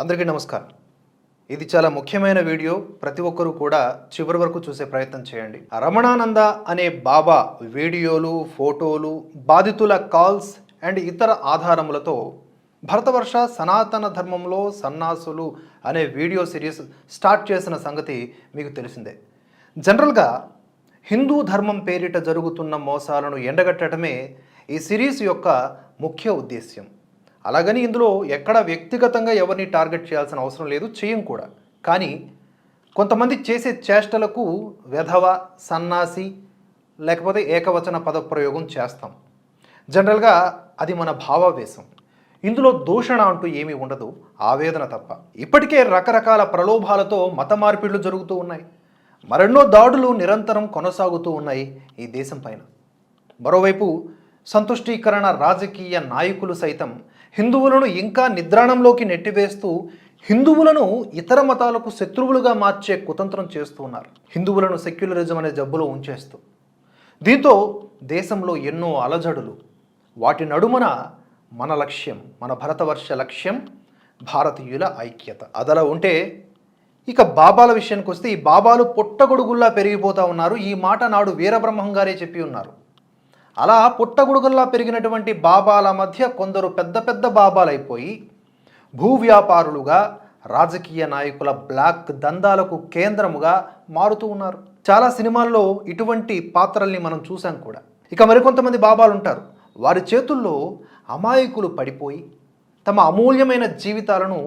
అందరికీ నమస్కారం. ఇది చాలా ముఖ్యమైన వీడియో. ప్రతి ఒక్కరూ కూడా చివరి వరకు చూసే ప్రయత్నం చేయండి. రమణానంద అనే బాబా వీడియోలు ఫోటోలు బాధితుల కాల్స్ అండ్ ఇతర ఆధారములతో భరతవర్ష సనాతన ధర్మంలో సన్నాసులు అనే వీడియో సిరీస్ స్టార్ట్ చేసిన సంగతి మీకు తెలిసిందే. జనరల్గా హిందూ ధర్మం పేరిట జరుగుతున్న మోసాలను ఎండగట్టడమే ఈ సిరీస్ యొక్క ముఖ్య ఉద్దేశ్యం. అలాగని ఇందులో ఎక్కడ వ్యక్తిగతంగా ఎవరిని టార్గెట్ చేయాల్సిన అవసరం లేదు చేయం కూడా. కానీ కొంతమంది చేసే చేష్టలకు వెధవ సన్నాసి లేకపోతే ఏకవచన పదప్రయోగం చేస్తాం. జనరల్గా అది మన భావావేశం. ఇందులో దూషణ అంటూ ఏమీ ఉండదు ఆవేదన తప్ప. ఇప్పటికే రకరకాల ప్రలోభాలతో మత మార్పిడులు జరుగుతూ ఉన్నాయి. మరెన్నో దాడులు నిరంతరం కొనసాగుతూ ఉన్నాయి ఈ దేశం పైన. మరోవైపు సంతుష్టీకరణ రాజకీయ నాయకులు సైతం హిందువులను ఇంకా నిద్రాణంలోకి నెట్టివేస్తూ హిందువులను ఇతర మతాలకు శత్రువులుగా మార్చే కుతంత్రం చేస్తూ ఉన్నారు. హిందువులను సెక్యులరిజం అనే జబ్బులో ఉంచేస్తూ. దీంతో దేశంలో ఎన్నో అలజడులు. వాటి నడుమన మన లక్ష్యం మన భరతవర్ష లక్ష్యం భారతీయుల ఐక్యత. అదలా ఉంటే ఇక బాబాల విషయానికి వస్తే ఈ బాబాలు పుట్టగొడుగుల్లా పెరిగిపోతూ ఉన్నారు. ఈ మాట నాడు వీరబ్రహ్మం గారే చెప్పి ఉన్నారు. అలా పుట్టగుడుగుల్లా పెరిగినటువంటి బాబాల మధ్య కొందరు పెద్ద పెద్ద బాబాలైపోయి భూ వ్యాపారులుగా రాజకీయ నాయకుల బ్లాక్ దందాలకు కేంద్రముగా మారుతూ ఉన్నారు. చాలా సినిమాల్లో ఇటువంటి పాత్రల్ని మనం చూసాం కూడా. ఇక మరికొంతమంది బాబాలు ఉంటారు వారి చేతుల్లో అమాయకులు పడిపోయి తమ అమూల్యమైన జీవితాలను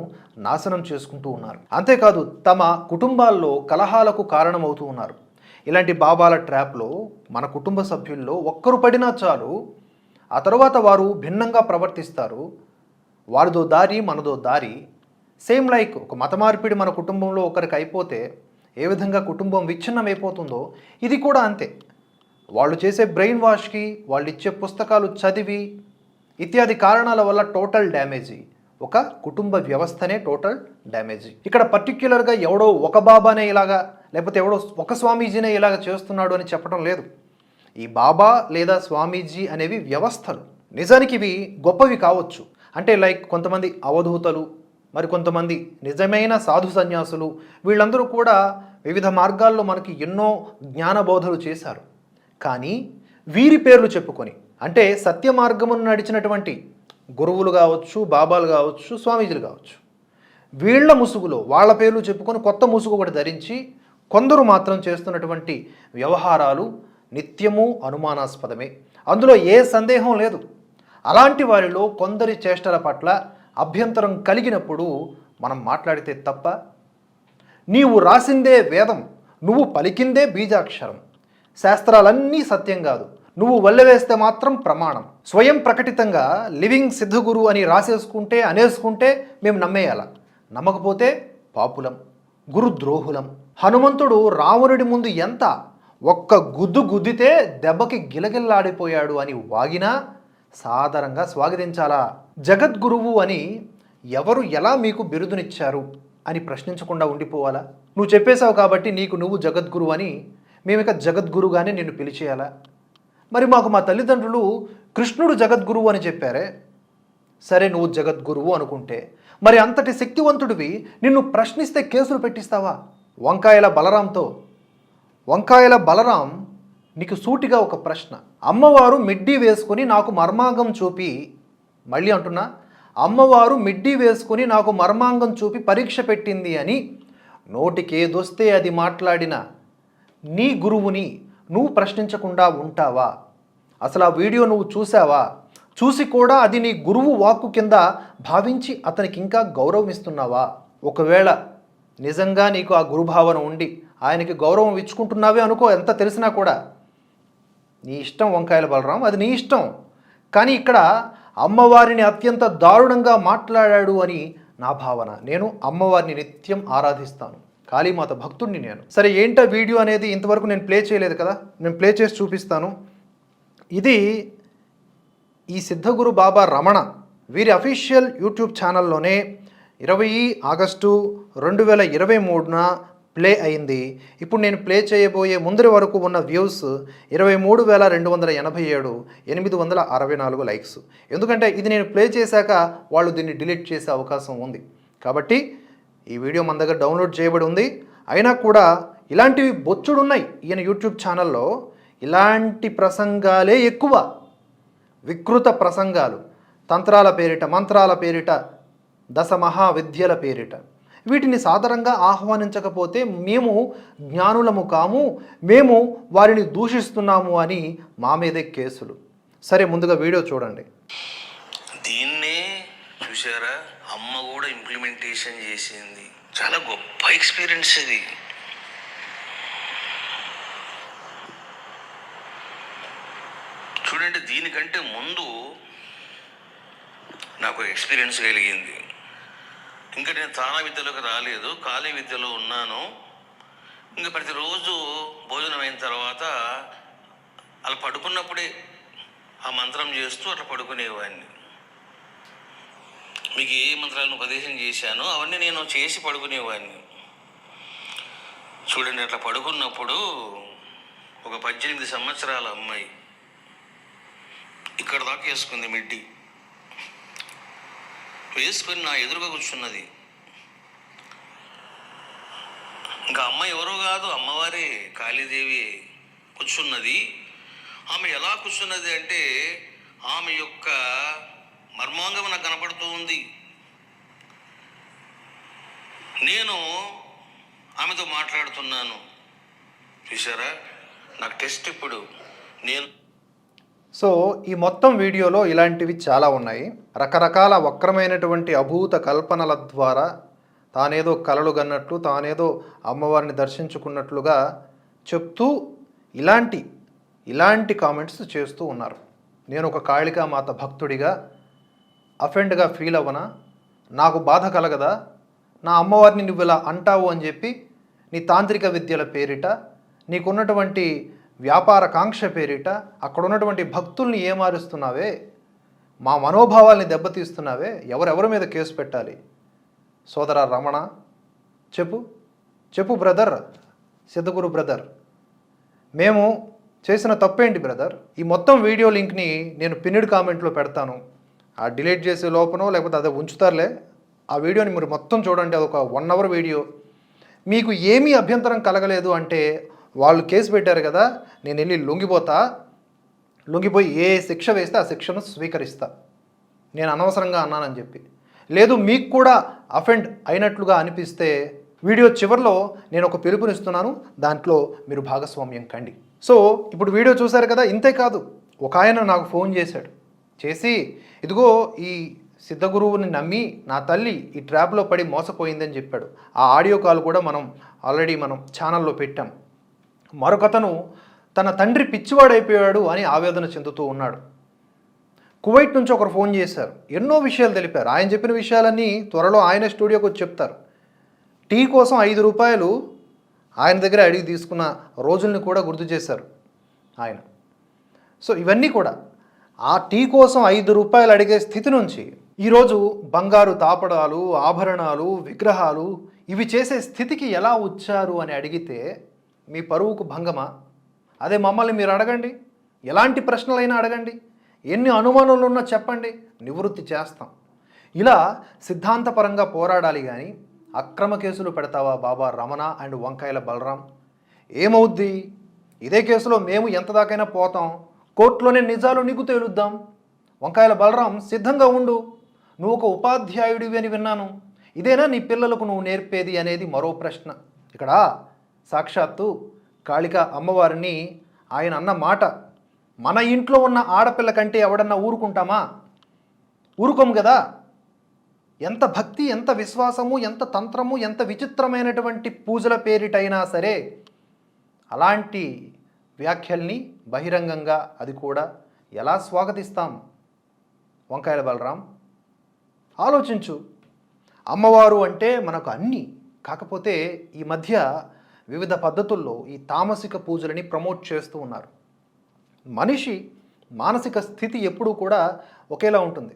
నాశనం చేసుకుంటూ ఉన్నారు. అంతేకాదు తమ కుటుంబాల్లో కలహాలకు కారణమవుతూ ఉన్నారు. ఇలాంటి బాబాల ట్రాప్లో మన కుటుంబ సభ్యుల్లో ఒక్కరు పడినా చాలు ఆ తర్వాత వారు భిన్నంగా ప్రవర్తిస్తారు. వారిదో దారి మనదో దారి. సేమ్ లైక్ ఒక మత మార్పిడి మన కుటుంబంలో ఒకరికి అయిపోతే ఏ విధంగా కుటుంబం విచ్ఛిన్నం అయిపోతుందో ఇది కూడా అంతే. వాళ్ళు చేసే బ్రెయిన్ వాష్కి వాళ్ళు ఇచ్చే పుస్తకాలు చదివి ఇత్యాది కారణాల వల్ల టోటల్ డ్యామేజీ. ఒక కుటుంబ వ్యవస్థనే టోటల్ డ్యామేజీ. ఇక్కడ పర్టిక్యులర్గా ఎవడో ఒక బాబానే ఇలాగా లేకపోతే ఎవడో ఒక స్వామీజీనే ఇలాగ చేస్తున్నాడు అని చెప్పడం లేదు. ఈ బాబా లేదా స్వామీజీ అనేవి వ్యవస్థలు. నిజానికి ఇవి గొప్పవి కావచ్చు. అంటే లైక్ కొంతమంది అవధూతలు మరి కొంతమంది నిజమైన సాధు సన్యాసులు వీళ్ళందరూ కూడా వివిధ మార్గాల్లో మనకి ఎన్నో జ్ఞానబోధలు చేశారు. కానీ వీరి పేర్లు చెప్పుకొని అంటే సత్య మార్గమును నడిచినటువంటి గురువులు కావచ్చు బాబాలు కావచ్చు స్వామీజీలు కావచ్చు వీళ్ళ ముసుగులో వాళ్ళ పేర్లు చెప్పుకొని కొత్త ముసుగు ఒకటి ధరించి కొందరు మాత్రం చేస్తున్నటువంటి వ్యవహారాలు నిత్యము అనుమానాస్పదమే. అందులో ఏ సందేహం లేదు. అలాంటి వారిలో కొందరి చేష్టల పట్ల అభ్యంతరం కలిగినప్పుడు మనం మాట్లాడితే తప్ప నీవు రాసిందే వేదం నువ్వు పలికిందే బీజాక్షరం. శాస్త్రాలన్నీ సత్యం కాదు. నువ్వు వల్లవేస్తే మాత్రం ప్రమాణం. స్వయం ప్రకటితంగా లివింగ్ సిద్ధగురు అని రాసేసుకుంటే అనేసుకుంటే మేము నమ్మేయాల. నమ్మకపోతే పాపులం గురుద్రోహులం. హనుమంతుడు రావణుడి ముందు ఎంత? ఒక్క గుద్దు గుద్దితే దెబ్బకి గిలగిల్లాడిపోయాడు అని వాగినా సాదరంగా స్వాగతించాలా? జగద్గురువు అని ఎవరు ఎలా మీకు బిరుదునిచ్చారు అని ప్రశ్నించకుండా ఉండిపోవాలా? నువ్వు చెప్పేశావు కాబట్టి నీకు నువ్వు జగద్గురు అని మేము ఇక జగద్గురుగానే నిన్ను పిలిచేయాలా? మరి మాకు మా తల్లిదండ్రులు కృష్ణుడు జగద్గురువు అని చెప్పారే. సరే నువ్వు జగద్గురువు అనుకుంటే మరి అంతటి శక్తివంతుడివి నిన్ను ప్రశ్నిస్తే కేసులు పెట్టిస్తావా? వంకాయల బలరాంతో వంకాయల బలరాం నీకు సూటిగా ఒక ప్రశ్న. అమ్మవారు మిడ్డీ వేసుకొని నాకు మర్మాంగం చూపి మళ్ళీ అంటున్నా అమ్మవారు మిడ్డీ వేసుకొని నాకు మర్మాంగం చూపి పరీక్ష పెట్టింది అని నోటికేదొస్తే అది మాట్లాడిన నీ గురువుని నువ్వు ప్రశ్నించకుండా ఉంటావా? అసలు ఆ వీడియో నువ్వు చూసావా చూసి కూడా అది నీ గురువు వాక్కు కింద భావించి అతనికి ఇంకా గౌరవం ఇస్తున్నావా ఒకవేళ నిజంగా నీకు ఆ గురుభావన ఉండి ఆయనకి గౌరవం ఇచ్చుకుంటున్నావే అనుకో ఎంత తెలిసినా కూడా. నీ ఇష్టం వంకాయల బలరాం అది నీ ఇష్టం. కానీ ఇక్కడ అమ్మవారిని అత్యంత దారుణంగా మాట్లాడాడు అని నా భావన. నేను అమ్మవారిని నిత్యం ఆరాధిస్తాను. కాళీమాత భక్తుడిని నేను. సరే ఏంటో వీడియో అనేది ఇంతవరకు నేను ప్లే చేయలేదు కదా. నేను ప్లే చేసి చూపిస్తాను. ఇది ఈ సిద్ధగురు బాబా రమణ. వీరి అఫీషియల్ యూట్యూబ్ ఛానల్లోనే ఇరవై ఆగస్టు రెండు వేల ఇరవై మూడున ప్లే అయింది. ఇప్పుడు నేను ప్లే చేయబోయే ముందరి వరకు ఉన్న వ్యూస్ ఇరవై మూడు వేల రెండు వందల ఎనభై ఏడు ఎనిమిది వందల అరవై నాలుగు లైక్స్. ఎందుకంటే ఇది నేను ప్లే చేశాక వాళ్ళు దీన్ని డిలీట్ చేసే అవకాశం ఉంది. కాబట్టి ఈ వీడియో మన దగ్గర డౌన్లోడ్ చేయబడి ఉంది. అయినా కూడా ఇలాంటివి బొచ్చుడున్నాయి ఈయన యూట్యూబ్ ఛానల్లో. ఇలాంటి ప్రసంగాలే ఎక్కువ. వికృత ప్రసంగాలు. తంత్రాల పేరిట మంత్రాల పేరిట దశ మహావిద్యల పేరిట. వీటిని సాదరంగా ఆహ్వానించకపోతే మేము జ్ఞానులము కాము మేము వారిని దూషిస్తున్నాము అని మా మీదే కేసులు. సరే ముందుగా వీడియో చూడండి. దీన్నే చూసారా అమ్మ కూడా ఇంప్లిమెంటేషన్ చేసింది. చాలా గొప్ప ఎక్స్పీరియన్స్ ఇది. చూడండి దీనికంటే ముందు నాకు ఎక్స్పీరియన్స్ కలిగింది. ఇంకా నేను తాళ విద్యలోకి రాలేదు ఖాళీ విద్యలో ఉన్నాను. ఇంకా ప్రతిరోజు భోజనం అయిన తర్వాత అలా పడుకున్నప్పుడే ఆ మంత్రం చేస్తూ అట్లా పడుకునేవాడిని. మీకు ఏ మంత్రాలను ఉపదేశం చేశానో అవన్నీ నేను చేసి పడుకునేవాడిని. చూడండి అట్లా పడుకున్నప్పుడు ఒక పద్దెనిమిది సంవత్సరాల అమ్మాయి ఇక్కడ దాకా వేసుకుంది మిడ్డి. వేసుకొని నా ఎదురుగా కూర్చున్నది. ఇంకా అమ్మ ఎవరో కాదు అమ్మవారే కాళీదేవి కూర్చున్నది. ఆమె ఎలా కూర్చున్నది అంటే ఆమె యొక్క మర్మాంగం నాకు కనపడుతూ ఉంది. నేను ఆమెతో మాట్లాడుతున్నాను. చూసారా నాకు టెస్ట్ ఇప్పుడు. నేను సో ఈ మొత్తం వీడియోలో ఇలాంటివి చాలా ఉన్నాయి. రకరకాల వక్రమైనటువంటి అభూత కల్పనల ద్వారా తానేదో కలలు గన్నట్లు తానేదో అమ్మవారిని దర్శించుకున్నట్లుగా చెప్తూ ఇలాంటి ఇలాంటి కామెంట్స్ చేస్తూ ఉన్నారు. నేను ఒక కాళికామాత భక్తుడిగా అఫెండ్గా ఫీల్ అవ్వనా? నాకు బాధ కలగదా? నా అమ్మవారిని నువ్వు ఇలా అంటావు అని చెప్పి నీ తాంత్రిక విద్యల పేరిట నీకున్నటువంటి వ్యాపార కాంక్ష పేరిట అక్కడ ఉన్నటువంటి భక్తుల్ని ఏమారుస్తున్నావే? మా మనోభావాల్ని దెబ్బతీస్తున్నావే? ఎవరెవరి మీద కేసు పెట్టాలి? సోదర రమణ చెప్పు. చెప్పు బ్రదర్. సిద్ధగురు బ్రదర్. మేము చేసిన తప్పేంటి బ్రదర్? ఈ మొత్తం వీడియో లింక్ని నేను పిన్నిడ్ కామెంట్లో పెడతాను. ఆ డిలీట్ చేసే లోపనో లేకపోతే అదే ఉంచుతారులే. ఆ వీడియోని మీరు మొత్తం చూడండి. అది ఒక వన్ అవర్ వీడియో. మీకు ఏమీ అభ్యంతరం కలగలేదు అంటే వాళ్ళు కేసు పెట్టారు కదా నేను వెళ్ళి లొంగిపోతా. లొంగిపోయి ఏ శిక్ష వేస్తే ఆ శిక్షను స్వీకరిస్తా. నేను అనవసరంగా అన్నానని చెప్పి. లేదు మీకు కూడా అఫెండ్ అయినట్లుగా అనిపిస్తే వీడియో చివరిలో నేను ఒక పిలుపునిస్తున్నాను. దాంట్లో మీరు భాగస్వామ్యం కండి. సో ఇప్పుడు వీడియో చూశారు కదా ఇంతే కాదు. ఒక ఆయన నాకు ఫోన్ చేశాడు. చేసి ఇదిగో ఈ సిద్ధగురువుని నమ్మి నా తల్లి ఈ ట్రాప్లో పడి మోసపోయిందని చెప్పాడు. ఆ ఆడియో కాల్ కూడా మనం ఆల్రెడీ మనం ఛానల్లో పెట్టాం. మరొకతను తన తండ్రి పిచ్చివాడైపోయాడు అని ఆవేదన చెందుతూ ఉన్నాడు. కువైట్ నుంచి ఒకరు ఫోన్ చేశారు. ఎన్నో విషయాలు తెలిపారు. ఆయన చెప్పిన విషయాలన్నీ త్వరలో ఆయన స్టూడియోకి వచ్చి చెప్తారు. టీ కోసం ఐదు రూపాయలు ఆయన దగ్గర అడిగి తీసుకున్న రోజుల్ని కూడా గుర్తు చేశారు ఆయన. సో ఇవన్నీ కూడా ఆ టీ కోసం ఐదు రూపాయలు అడిగే స్థితి నుంచి ఈరోజు బంగారు తాపడాలు ఆభరణాలు విగ్రహాలు ఇవి చేసే స్థితికి ఎలా వచ్చారు అని అడిగితే మీ పరువుకు భంగమా? అదే మమ్మల్ని మీరు అడగండి. ఎలాంటి ప్రశ్నలైనా అడగండి. ఎన్ని అనుమానాలు ఉన్నా చెప్పండి. నివృత్తి చేస్తాం. ఇలా సిద్ధాంతపరంగా పోరాడాలి కానీ అక్రమ కేసులు పెడతావా బాబా రమణ అండ్ వంకాయల బలరాం? ఏమవుద్ది? ఇదే కేసులో మేము ఎంత దాకైనా పోతాం. కోర్టులోనే నిజాలు నీకు తేలుద్దాం. వంకాయల బలరాం సిద్ధంగా ఉండు. నువ్వు ఒక ఉపాధ్యాయుడివి అని విన్నాను. ఇదేనా నీ పిల్లలకు నువ్వు నేర్పేది అనేది మరో ప్రశ్న. ఇక్కడ సాక్షాత్తు కాళిక అమ్మవారిని ఆయన అన్న మాట మన ఇంట్లో ఉన్న ఆడపిల్ల కంటే ఎవడన్నా ఊరుకుంటామా? ఊరుకోము కదా? ఎంత భక్తి ఎంత విశ్వాసము ఎంత తంత్రము ఎంత విచిత్రమైనటువంటి పూజల పేరిటైనా సరే అలాంటి వ్యాఖ్యల్ని బహిరంగంగా అది కూడా ఎలా స్వాగతిస్తాం? వంకాయల బలరాం ఆలోచించు. అమ్మవారు అంటే మనకు అన్నీ కాకపోతే ఈ మధ్య వివిధ పద్ధతుల్లో ఈ తామసిక పూజలని ప్రమోట్ చేస్తూ ఉన్నారు. మనిషి మానసిక స్థితి ఎప్పుడూ కూడా ఒకేలా ఉంటుంది.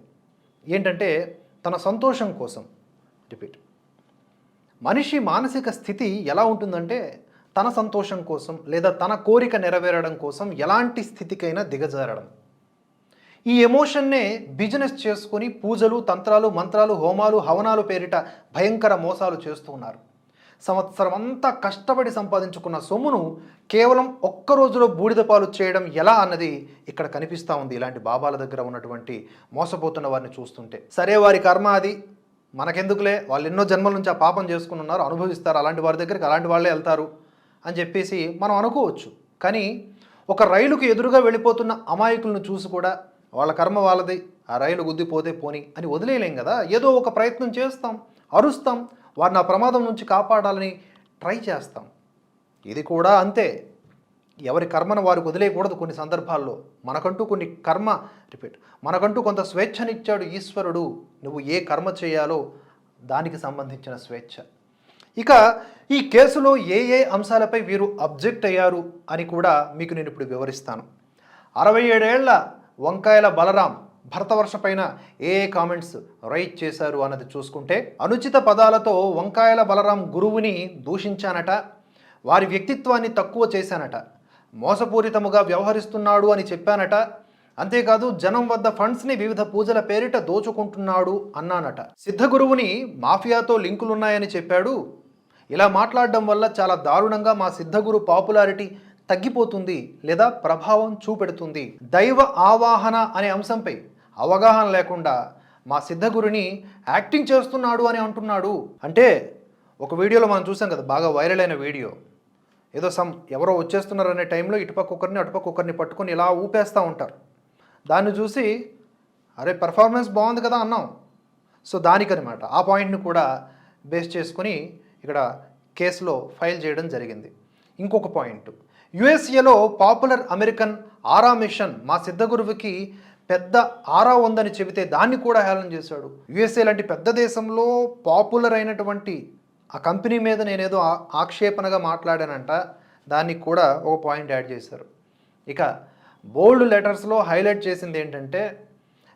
ఏంటంటే తన సంతోషం కోసం. రిపీట్. మనిషి మానసిక స్థితి ఎలా ఉంటుందంటే తన సంతోషం కోసం లేదా తన కోరిక నెరవేరడం కోసం ఎలాంటి స్థితికైనా దిగజారడం. ఈ ఎమోషన్నే బిజినెస్ చేసుకొని పూజలు తంత్రాలు మంత్రాలు హోమాలు హవనాలు పేరిట భయంకర మోసాలు చేస్తూ ఉన్నారు. సంవత్సరం అంతా కష్టపడి సంపాదించుకున్న సొమ్మును కేవలం ఒక్క రోజులో బూడిద పాలు చేయడం ఎలా అన్నది ఇక్కడ కనిపిస్తూ ఉంది. ఇలాంటి బాబాల దగ్గర ఉన్నటువంటి మోసపోతున్న వారిని చూస్తుంటే. సరే వారి కర్మ అది. మనకెందుకులే? వాళ్ళు ఎన్నో జన్మల నుంచి ఆ పాపం చేసుకుని ఉన్నారు. అనుభవిస్తారు. అలాంటి వారి దగ్గరికి అలాంటి వాళ్ళే వెళ్తారు అని చెప్పేసి మనం అనుకోవచ్చు. కానీ ఒక రైలుకు ఎదురుగా వెళ్ళిపోతున్న అమాయకులను చూసి కూడా వాళ్ళ కర్మ వాళ్ళది. ఆ రైలు గుద్దిపోతే పోని అని వదిలేయలేం కదా? ఏదో ఒక ప్రయత్నం చేస్తాం. అరుస్తాం. వారిని ఆ ప్రమాదం నుంచి కాపాడాలని ట్రై చేస్తాం. ఇది కూడా అంతే. ఎవరి కర్మను వారికి వదిలేయకూడదు కొన్ని సందర్భాల్లో. మనకంటూ కొన్ని కర్మ రిపీట్ మనకంటూ కొంత స్వేచ్ఛనిచ్చాడు ఈశ్వరుడు. నువ్వు ఏ కర్మ చేయాలో దానికి సంబంధించిన స్వేచ్ఛ. ఇక ఈ కేసులో ఏ ఏ అంశాలపై వీరు అబ్జెక్ట్ అయ్యారు అని కూడా మీకు నేను ఇప్పుడు వివరిస్తాను. అరవై ఏడేళ్ళ వంకాయల బలరాం భరతవర్ష పైన ఏ ఏ కామెంట్స్ రైట్ చేశారు అన్నది చూసుకుంటే అనుచిత పదాలతో వంకాయల బలరాం గురువుని దూషించానట వారి వ్యక్తిత్వాన్ని తక్కువ చేశానట మోసపూరితముగా వ్యవహరిస్తున్నాడు అని చెప్పానట అంతేకాదు జనం వద్ద ఫండ్స్ని వివిధ పూజల పేరిట దోచుకుంటున్నాడు అన్నానట. సిద్ధగురువుని మాఫియాతో లింకులున్నాయని చెప్పాడు. ఇలా మాట్లాడడం వల్ల చాలా దారుణంగా మా సిద్ధగురు పాపులారిటీ తగ్గిపోతుంది లేదా ప్రభావం చూపెడుతుంది. దైవ ఆవాహన అనే అంశంపై అవగాహన లేకుండా మా సిద్ధగురిని యాక్టింగ్ చేస్తున్నాడు అని అంటున్నాడు. అంటే ఒక వీడియోలో మనం చూసాం కదా బాగా వైరల్ అయిన వీడియో. ఏదో సమ్ ఎవరో వచ్చేస్తున్నారు అనే టైంలో ఇటుపక్క ఒకరిని అటుపక్క ఒకరిని పట్టుకొని ఇలా ఊపేస్తూ ఉంటారు. దాన్ని చూసి అరే పెర్ఫార్మెన్స్ బాగుంది కదా అన్నాం. సో దానికనమాట. ఆ పాయింట్ని కూడా బేస్ చేసుకొని ఇక్కడ కేసులో ఫైల్ చేయడం జరిగింది. ఇంకొక పాయింట్. యుఎస్ఏలో పాపులర్ అమెరికన్ ఆరా మిషన్ మా సిద్ధగురువుకి పెద్ద ఆరా ఉందని చెబితే దాన్ని కూడా హేళన చేశాడు. యుఎస్ఏ లాంటి పెద్ద దేశంలో పాపులర్ అయినటువంటి ఆ కంపెనీ మీద నేనేదో ఆక్షేపణగా మాట్లాడానంట దానికి కూడా ఒక పాయింట్ యాడ్ చేశారు. ఇక బోల్డ్ లెటర్స్లో హైలైట్ చేసింది ఏంటంటే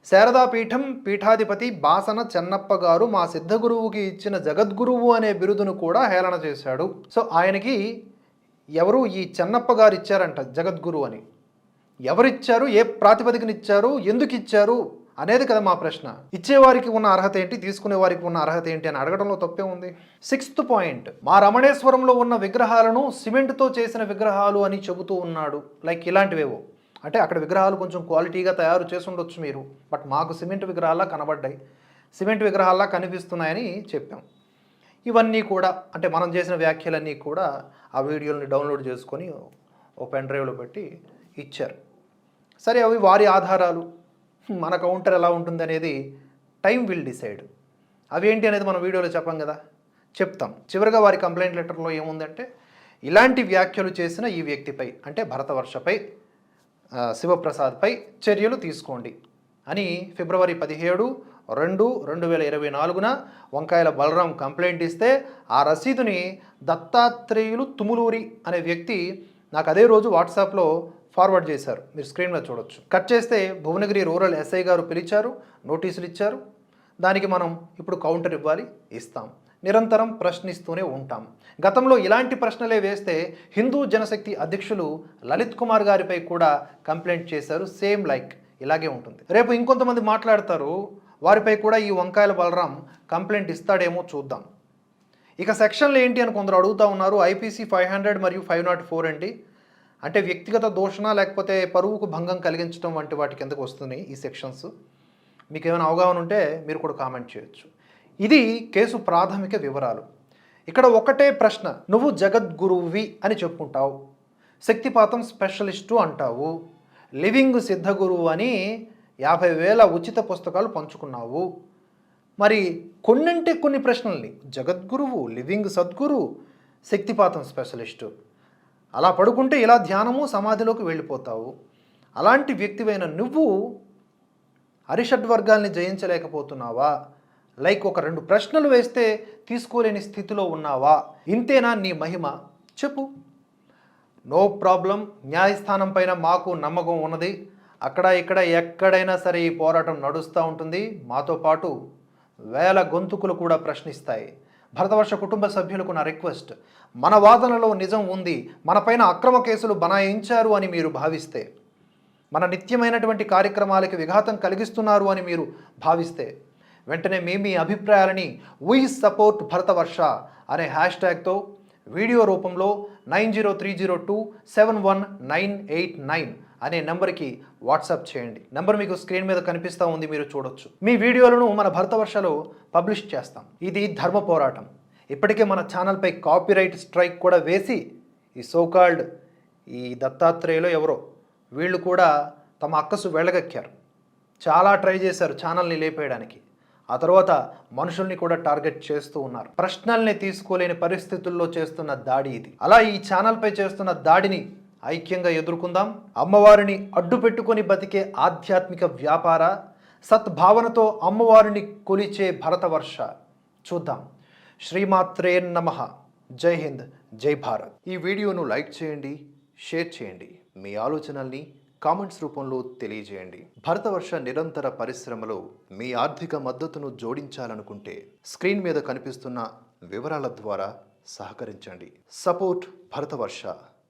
శారదా పీఠం పీఠాధిపతి బాసన చెన్నప్ప గారు మా సిద్ధగురువుకి ఇచ్చిన జగద్గురువు అనే బిరుదును కూడా హేళన చేశాడు. సో ఆయనకి ఎవరు ఈ చెన్నప్ప గారు ఇచ్చారంట జగద్గురు అని. ఎవరిచ్చారు? ఏ ప్రాతిపదికనిచ్చారు? ఎందుకు ఇచ్చారు అనేది కదా మా ప్రశ్న. ఇచ్చేవారికి ఉన్న అర్హత ఏంటి? తీసుకునే వారికి ఉన్న అర్హత ఏంటి అని అడగడంలో తప్పే ఉంది. Sixth point. మా రమణేశ్వరంలో ఉన్న విగ్రహాలను సిమెంట్తో చేసిన విగ్రహాలు అని చెబుతూ ఉన్నాడు. లైక్ ఇలాంటివేవో. అంటే అక్కడ విగ్రహాలు కొంచెం క్వాలిటీగా తయారు చేసి ఉండొచ్చు మీరు. బట్ మాకు సిమెంట్ విగ్రహాల్లా కనబడ్డాయి. సిమెంట్ విగ్రహాల్లా కనిపిస్తున్నాయని చెప్పాం. ఇవన్నీ కూడా అంటే మనం చేసిన వ్యాఖ్యలన్నీ కూడా ఆ వీడియోని డౌన్లోడ్ చేసుకొని ఓ పెన్ డ్రైవ్లో పెట్టి ఇచ్చారు. సరే అవి వారి ఆధారాలు మన కౌంటర్ ఎలా ఉంటుంది అనేది టైం విల్ డిసైడ్. అవి ఏంటి అనేది మనం వీడియోలో చెప్పం కదా? చెప్తాం. చివరిగా వారి కంప్లైంట్ లెటర్లో ఏముందంటే ఇలాంటి వ్యాఖ్యలు చేసిన ఈ వ్యక్తిపై అంటే భరతవర్షపై శివప్రసాద్పై చర్యలు తీసుకోండి అని ఫిబ్రవరి పదిహేడు రెండు రెండు వేల ఇరవై నాలుగున వంకాయల బలరాం కంప్లైంట్ ఇస్తే ఆ రసీదుని దత్తాత్రేయులు తుములూరి అనే వ్యక్తి నాకు అదే రోజు వాట్సాప్లో ఫార్వర్డ్ చేశారు. మీరు స్క్రీన్ మీద చూడొచ్చు. కట్ చేస్తే భువనగిరి రూరల్ ఎస్ఐ గారు పిలిచారు నోటీసులు ఇచ్చారు. దానికి మనం ఇప్పుడు కౌంటర్ ఇవ్వాలి ఇస్తాం. నిరంతరం ప్రశ్నిస్తూనే ఉంటాం. గతంలో ఇలాంటి ప్రశ్నలే వేస్తే హిందూ జనశక్తి అధ్యక్షులు లలిత్ కుమార్ గారిపై కూడా కంప్లైంట్ చేశారు సేమ్ లైక్. ఇలాగే ఉంటుంది. రేపు ఇంకొంతమంది మాట్లాడతారు. వారిపై కూడా ఈ వంకాయల బలరాం కంప్లైంట్ ఇస్తాడేమో చూద్దాం. ఇక సెక్షన్లు ఏంటి అని కొందరు అడుగుతా ఉన్నారు. ఐపీసీ ఫైవ్ హండ్రెడ్ మరియు ఫైవ్ నాట్ ఫోర్ అండి. అంటే వ్యక్తిగత దోషణ లేకపోతే పరువుకు భంగం కలిగించడం వంటి వాటి కిందకు వస్తున్నాయి ఈ సెక్షన్స్? మీకు ఏమైనా అవగాహన ఉంటే మీరు కూడా కామెంట్ చేయొచ్చు. ఇది కేసు ప్రాథమిక వివరాలు. ఇక్కడ ఒకటే ప్రశ్న నువ్వు జగద్గురువి అని చెప్పుకుంటావు. శక్తిపాతం స్పెషలిస్టు అంటావు. లివింగ్ సిద్ధగురువు అని యాభై వేల ఉచిత పుస్తకాలు పంచుకున్నావు. మరి కొన్నింటే కొన్ని ప్రశ్నల్ని జగద్గురువు లివింగ్ సద్గురు శక్తిపాతం స్పెషలిస్టు. అలా పడుకుంటే ఇలా ధ్యానము సమాధిలోకి వెళ్ళిపోతావు. అలాంటి వ్యక్తివైన నువ్వు అరిషడ్ వర్గాల్ని జయించలేకపోతున్నావా? లైక్ ఒక రెండు ప్రశ్నలు వేస్తే తీసుకోలేని స్థితిలో ఉన్నావా? ఇంతేనా నీ మహిమ? చెప్పు. No problem. న్యాయస్థానం పైన మాకు నమ్మకం ఉన్నది. అక్కడ ఇక్కడ ఎక్కడైనా సరే ఈ పోరాటం నడుస్తూ ఉంటుంది. మాతో పాటు వేల గొంతుకులు కూడా ప్రశ్నిస్తాయి. భరతవర్ష కుటుంబ సభ్యులకు నా రిక్వెస్ట్ మన వాదనలో నిజం ఉంది మనపైన అక్రమ కేసులు బనాయించారు అని మీరు భావిస్తే మన నిత్యమైనటువంటి కార్యక్రమాలకి విఘాతం కలిగిస్తున్నారు అని మీరు భావిస్తే వెంటనే మీ మీ అభిప్రాయాలని వీ సపోర్ట్ భరతవర్ష అనే హ్యాష్ ట్యాగ్తో వీడియో రూపంలో nine zero three zero two seven one nine eight nine అనే నెంబర్కి వాట్సాప్ చేయండి. నెంబర్ మీకు స్క్రీన్ మీద కనిపిస్తూ ఉంది మీరు చూడొచ్చు. మీ వీడియోలను మన భరతవర్షలో పబ్లిష్ చేస్తాం. ఇది ధర్మ పోరాటం. ఇప్పటికే మన ఛానల్పై కాపీరైట్ స్ట్రైక్ కూడా వేసి ఈ సోకాల్డ్ ఈ దత్తాత్రేయులో ఎవరో వీళ్ళు కూడా తమ అక్కసు వెళ్ళగక్కారు. చాలా ట్రై చేశారు ఛానల్ని లేపేయడానికి. ఆ తర్వాత మనుషుల్ని కూడా టార్గెట్ చేస్తూ ఉన్నారు. ప్రశ్నల్ని తీసుకోలేని పరిస్థితుల్లో చేస్తున్న దాడి ఇది. అలా ఈ ఛానల్పై చేస్తున్న దాడిని ఐక్యంగా ఎదుర్కొందాం. అమ్మవారిని అడ్డు పెట్టుకొని బతికే ఆధ్యాత్మిక వ్యాపార సద్భావనతో అమ్మవారిని కొలిచే భరతవర్ష. చూద్దాం. శ్రీమాత్రే నమ. జై హింద్ జై భారత్. ఈ వీడియోను లైక్ చేయండి షేర్ చేయండి. మీ ఆలోచనల్ని కామెంట్స్ రూపంలో తెలియజేయండి. భరతవర్ష నిరంతర పరిశ్రమలో మీ ఆర్థిక మద్దతును జోడించాలనుకుంటే స్క్రీన్ మీద కనిపిస్తున్న వివరాల ద్వారా సహకరించండి. Support Bharatavarsha.